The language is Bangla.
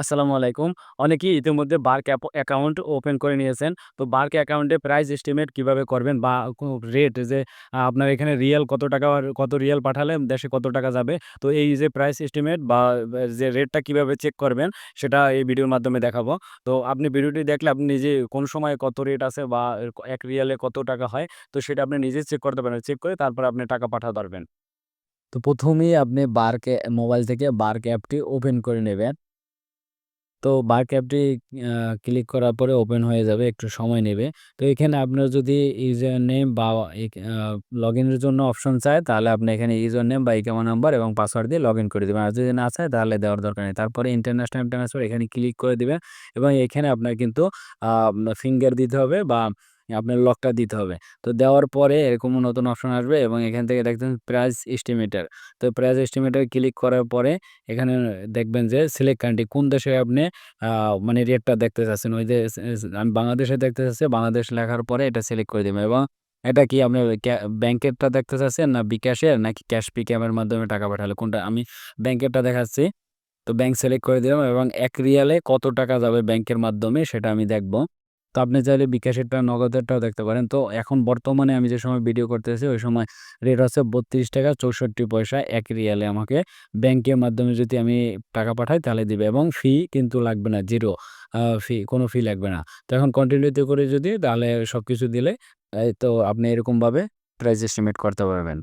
আসসালামু আলাইকুম। অনেকেই ইতিমধ্যে বার্ক অ্যাকাউন্ট ওপেন করে নিয়েছেন। তো বার্ক অ্যাকাউন্টে প্রাইস এস্টিমেট কীভাবে করবেন বা রেট যে আপনার এখানে রিয়াল কত টাকা কত রিয়াল পাঠালে দেশে কত টাকা যাবে। তো এই যে প্রাইস এস্টিমেট বা যে রেটটা কীভাবে চেক করবেন, সেটা এই ভিডিওর মাধ্যমে দেখাবো। তো আপনি ভিডিওটি দেখলে আপনি নিজে কোন সময় কত রেট আছে বা, এক ১ রিয়ালে কত টাকা হয়, তো সেটা আপনি নিজেই চেক করতে পারেন। চেক করে তারপর আপনি টাকা পাঠাতে পারবেন। তো প্রথমেই আপনি বার্ক মোবাইল থেকে বার্ক অ্যাপটি ওপেন করে নেবেন। তো বার্ক অ্যাপটি ক্লিক করার পরে ওপেন হয়ে যাবে। একটু সময় নেবে। তো এখানে আপনার যদি ইউজার নেম বা লগ ইনের জন্য অপশন চায়, তাহলে আপনি এখানে ইউজার নেম বা ইকামা নাম্বার এবং পাসওয়ার্ড দিয়ে লগ ইন করে দেবেন আর যদি না চায়, তাহলে দেওয়ার দরকার নেই। তারপরে ইন্টারন্যাশনাল ট্রান্সফার এখানে ক্লিক করে দেবেন এবং এখানে আপনার কিন্তু ফিঙ্গার দিতে হবে বা আপনার লকটা দিতে হবে। তো দেওয়ার পরে এরকম নতুন অপশন আসবে এবং এখান থেকে দেখবেন প্রাইস এস্টিমেটার তো প্রাইস এস্টিমেটার ক্লিক করার পরে এখানে দেখবেন যে সিলেক্ট কান্ট্রি কোন দেশে আপনি মানে রেটটা দেখতে চাচ্ছেন। ওই যে আমি বাংলাদেশে দেখতে চাচ্ছি, বাংলাদেশ লেখার পরে এটা সিলেক্ট করে দিবেন এবং এটা কি আপনার ক্যা ব্যাংকেরটা দেখতে চাচ্ছেন না বিকাশের নাকি ক্যাশ পিকআপ এর মাধ্যমে টাকা পাঠালে কোনটা? আমি ব্যাংকেরটা দেখাচ্ছি। তো ব্যাংক সিলেক্ট করে দিলাম এবং এক রিয়ালে কত টাকা যাবে ব্যাংকের মাধ্যমে সেটা আমি দেখব। তো আপনি চাইলে বিকাশেরটা, নগদেরটাও দেখতে পারেন। তো এখন বর্তমানে আমি যে সময় ভিডিও করতেছি, ওই সময় রেট হচ্ছে ৳৩২.৬৪ ১ রিয়ালে আমাকে ব্যাংকের মাধ্যমে যদি আমি টাকা পাঠাই তাহলে দিবে এবং ফি কিন্তু লাগবে না। জিরো ফি কোনো ফি লাগবে না। তো এখন কন্টিনিউতে করে যদি তাহলে সব কিছু দিলে তো আপনি এরকমভাবে প্রাইস এস্টিমেট করতে পারবেন।